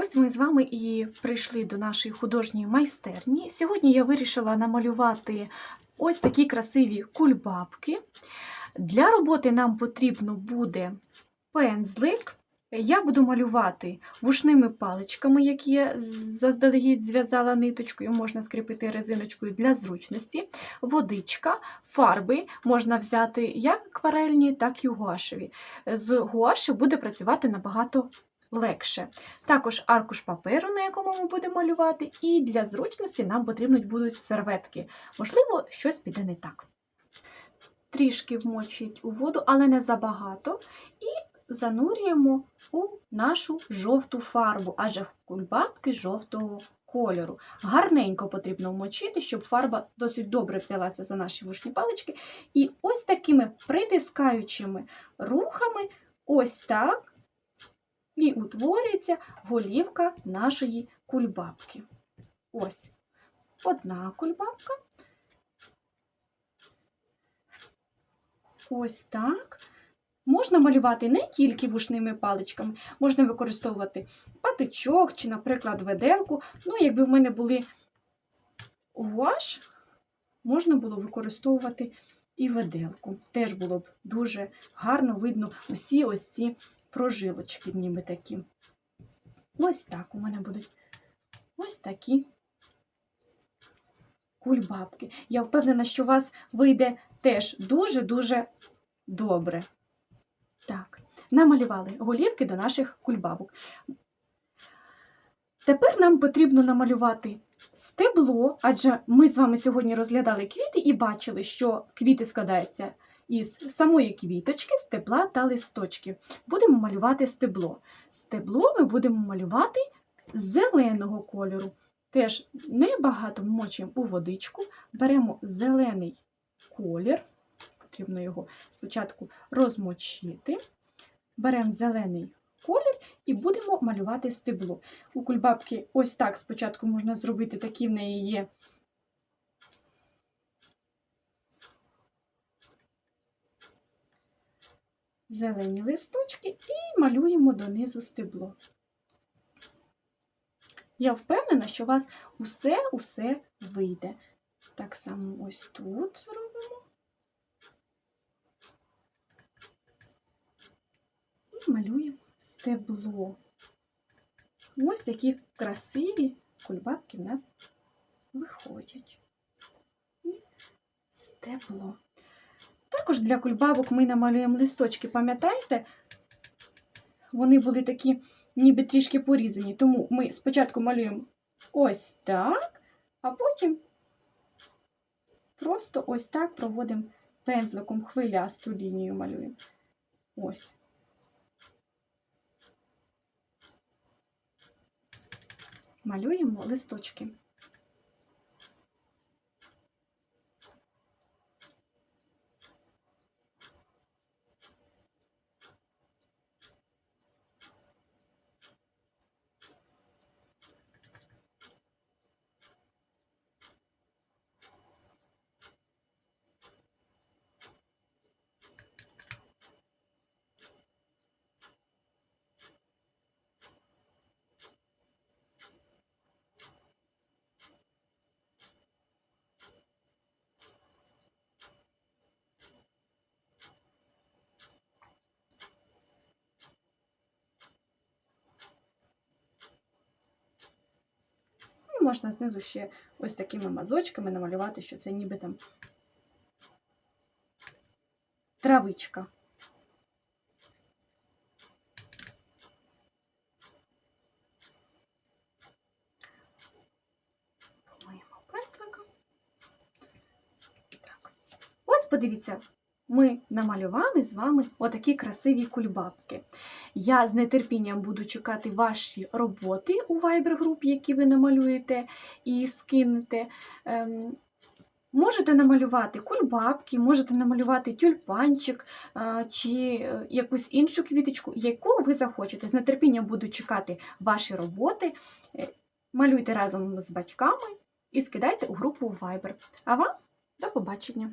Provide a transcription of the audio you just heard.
Ось ми з вами і прийшли до нашої художньої майстерні. Сьогодні я вирішила намалювати ось такі красиві кульбабки. Для роботи нам потрібно буде пензлик. Я буду малювати вушними паличками, які я заздалегідь зв'язала ниточкою, можна скріпити резиночкою для зручності, водичка, фарби можна взяти як акварельні, так і гуашеві. З гуашю буде працювати набагато легше. Також аркуш паперу, на якому ми будемо малювати, і для зручності нам потрібні будуть серветки. Можливо, щось піде не так. Трішки вмочують у воду, але не забагато. І занурюємо у нашу жовту фарбу, адже кульбабки жовтого кольору. Гарненько потрібно вмочити, щоб фарба досить добре взялася за наші вушні палички. І ось такими притискаючими рухами, ось так, і утворюється голівка нашої кульбабки. Ось одна кульбабка. Ось так. Можна малювати не тільки вушними паличками, можна використовувати патичок чи, наприклад, веделку. Ну, якби в мене були гуаш, можна було використовувати і веделку. Теж було б дуже гарно видно усі ось ці прожилочки, ніби такі. Ось так у мене будуть ось такі кульбабки. Я впевнена, що у вас вийде теж дуже-дуже добре. Так, намалювали голівки до наших кульбабок. Тепер нам потрібно намалювати стебло, адже ми з вами сьогодні розглядали квіти і бачили, що квіти складаються із самої квіточки, стебла та листочки. Будемо малювати стебло. Стебло ми будемо малювати зеленого кольору. Теж небагато вмочуємо у водичку, беремо зелений колір, потрібно його спочатку розмочити. Беремо зелений колір і будемо малювати стебло. У кульбабки ось так спочатку можна зробити, такі в неї є зелені листочки і малюємо донизу стебло. Я впевнена, що у вас усе-усе вийде. Так само ось тут зробимо. І малюємо стебло. Ось такі красиві кульбабки в нас виходять. І стебло. Також для кульбабок ми намалюємо листочки, пам'ятаєте? Вони були такі, ніби трішки порізані. Тому ми спочатку малюємо ось так, а потім просто ось так проводимо пензликом хвилясту лінію малюємо. Ось. Малюємо листочки. І можна знизу ще ось такими мазочками намалювати, що це ніби там травичка. Так. Ось подивіться, ми намалювали з вами отакі красиві кульбабки. Я з нетерпінням буду чекати ваші роботи у Viber-групі, які ви намалюєте і скинете. Ем, Можете намалювати кульбабки, можете намалювати тюльпанчик чи е, якусь іншу квіточку, яку ви захочете. З нетерпінням буду чекати ваші роботи. Е, Малюйте разом з батьками і скидайте у групу Viber. А вам до побачення!